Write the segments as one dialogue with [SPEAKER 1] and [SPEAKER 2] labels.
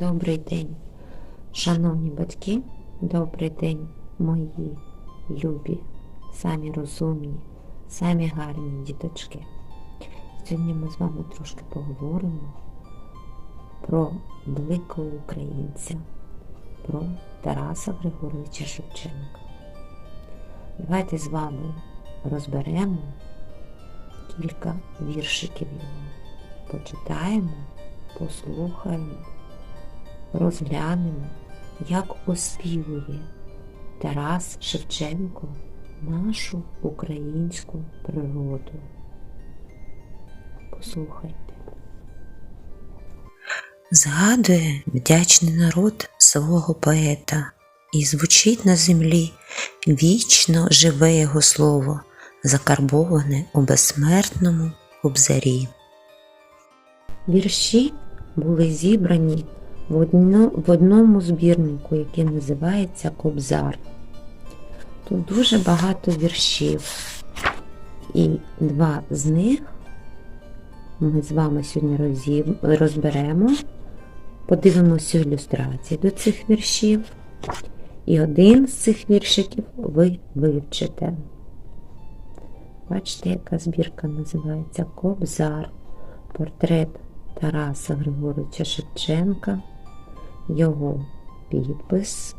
[SPEAKER 1] Добрий день, шановні батьки, добрий день, мої любі, самі розумні, самі гарні діточки. Сьогодні ми з вами трошки поговоримо про великого українця, про Тараса Григоровича Шевченка. Давайте з вами розберемо кілька віршиків його. Почитаємо, послухаємо, розглянемо, як оспівує Тарас Шевченко нашу українську природу. Послухайте.
[SPEAKER 2] Згадує вдячний народ свого поета, і звучить на землі вічно живе його слово, закарбоване у безсмертному обзарі.
[SPEAKER 1] Вірші були зібрані в, одно, в одному збірнику, який називається Кобзар. Тут дуже багато віршів. І два з них ми з вами сьогодні розберемо, подивимося ілюстрації до цих віршів. І один з цих віршиків ви вивчите. Бачите, яка збірка називається Кобзар. Портрет Тараса Григоровича Шевченка, його підпис.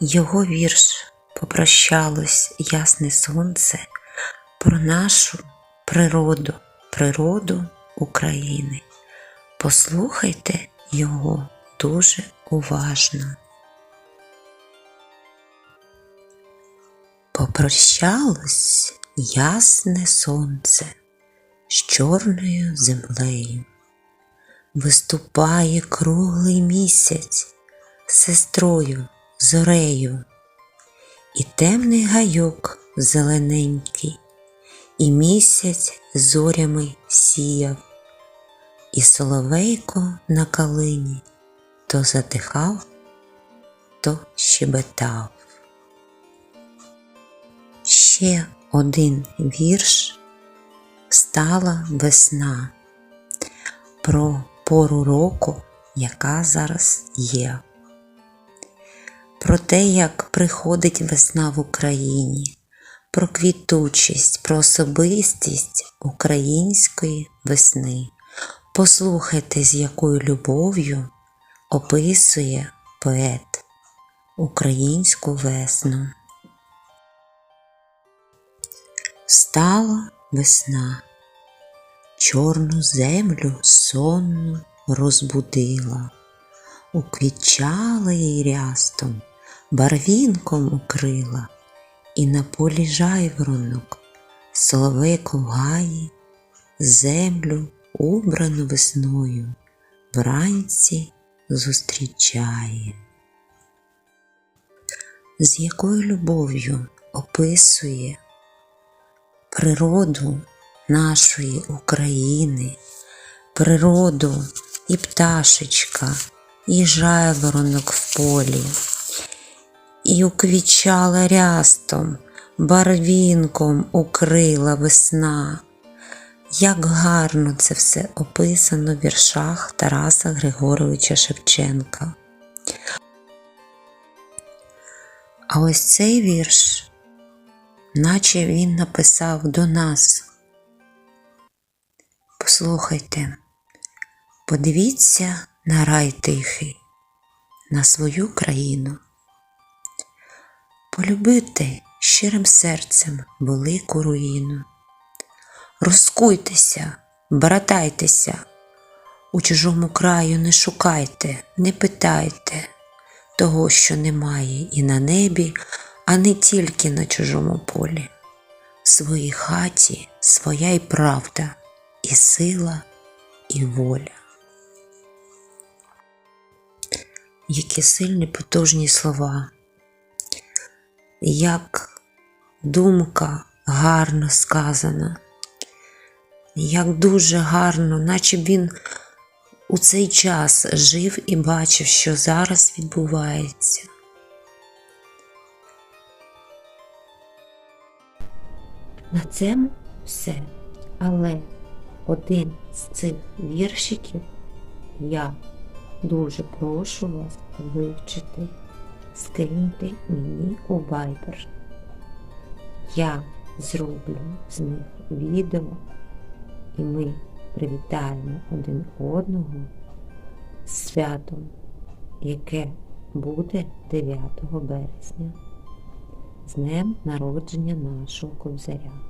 [SPEAKER 2] Його вірш попрощалось ясне сонце про нашу природу, природу України. Послухайте його дуже уважно. Попрощалось ясне сонце з чорною землею. Виступає круглий місяць сестрою зорею, і темний гайок зелененький, і місяць зорями сіяв, і соловейко на калині то затихав, то щебетав. Ще один вірш. Стала весна. Про пору року, яка зараз є. Про те, як приходить весна в Україні, про квітучість, про особистість української весни. Послухайте, з якою любов'ю описує поет українську весну. Стала весна, чорну землю сонну розбудила, уквічала їй рястом, барвінком укрила, і на полі жайворонок, соловейко в гаї, землю, убрану весною, вранці зустрічає. З якою любов'ю описує природу нашої України, природу і пташечка, і жайворонок в полі, і уквічала рястом, барвінком укрила весна. Як гарно це все описано в віршах Тараса Григоровича Шевченка. А ось цей вірш наче він написав до нас. Послухайте, подивіться на рай тихий, на свою країну. Полюбити щирим серцем велику руїну. Розкуйтеся, братайтеся, у чужому краю не шукайте, не питайте того, що немає і на небі, а не тільки на чужому полі. В своїй хаті своя й правда, і сила, і воля. Які сильні потужні слова, як думка гарно сказана, як дуже гарно, наче б він у цей час жив і бачив, що зараз відбувається.
[SPEAKER 1] На цьому все. Але один з цих віршиків я дуже прошу вас вивчити, скиньте мені у Viber. Я зроблю з них відео, і ми привітаємо один одного з святом, яке буде 9 березня, з днем народження нашого кобзаря.